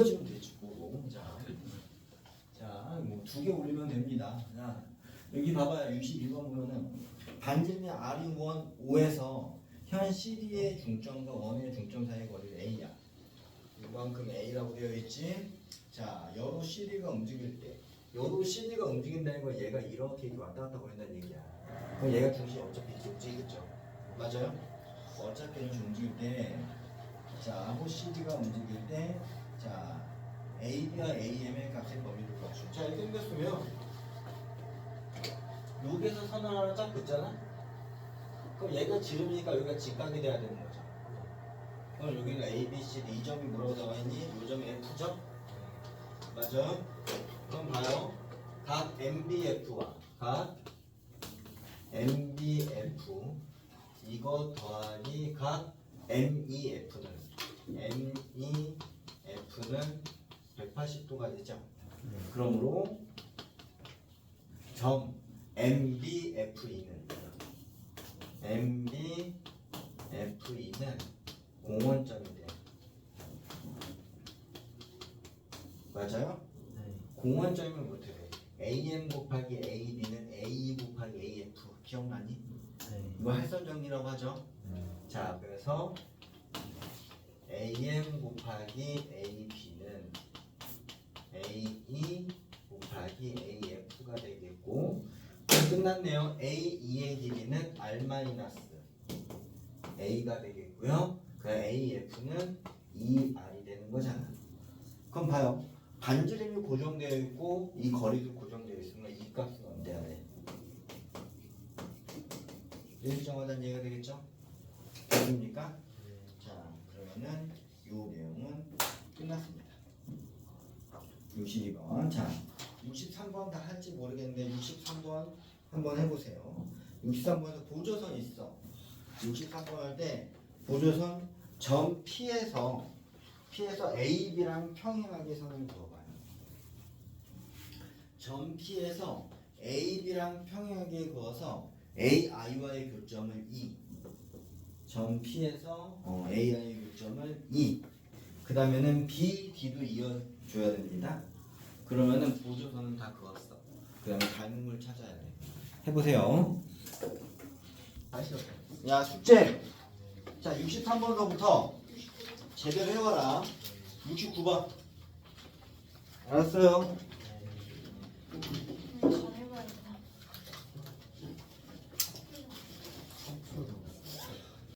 지면 되지 뭐. 자, 자, 뭐 두 개 올리면 됩니다. 자, 여기 봐봐요. 61번 보면은 반지름이 R이 1 5에서 현 CD의 중점과 원의 중점 사이의 거리를 A야. 이만큼 A라고 되어 있지. 자, 여로 CD가 움직일 때, 여로 CD가 움직인다는 건 얘가 이렇게 왔다 갔다 거린다는 얘기야. 그럼 얘가 중심 어차피 이렇게 움직이겠죠. 맞아요? 어차피 이렇게 움직일 때, 자, 호 CD가 움직일 때, 자, AB와 AM의 값의 범위를 구하죠. 자, 이렇게 생겼으면 여기에서 선을 하나 쫙 긋잖아? 그럼 얘가 지름이니까 여기가 직각이 돼야 되는 거죠. 그럼 여기는 A, B, C, D 이 점이 뭐라고 나와 있니? 이 점이 F죠? 맞아? 그럼 봐요. 각 MBF와 각 MBF 이거 더하기 각 MEF는 MEF 는 180도가 되죠. 그러므로 점 MBFE는 MBFE는 공원점이 돼요. 맞아요? 네. 공원점이면 어떻게 돼? AM 곱하기 AB는 A 곱하기 AF 기억나니? 네. 이거 할선 정리라고 하죠. 자, 그래서 곱하기 AB는 AE 곱하기 AF가 되겠고 끝났네요. A2의 길이는 R 마이너스 A가 되겠고요. 그 AF는 2R이 되는 거잖아. 그럼 봐요. 반지름이 고정되어 있고 이 거리도 고정되어 있으면 이 값은 언제야 돼? 일정하다는 얘기가 되겠죠? 됐습니까? 자, 그러면은 요 내용은 끝났습니다. 62번. 자, 63번 다 할지 모르겠는데 63번 한번 해보세요. 63번에서 보조선 있어. 63번 할 때 보조선 점 P에서 P에서 AB랑 평행하게 선을 그어봐요. 점 P에서 AB랑 평행하게 그어서 AI와의 교점을 E 점 P에서 어, AI의 교점을 E. 그 다음에는 B, D도 이어줘야 됩니다. 그러면은 보조선은 다 그었어. 그 다음에 걸 찾아야 돼. 해보세요. 야 숙제! 자 63번서부터 제대로 해와라. 69번. 알았어요? 네.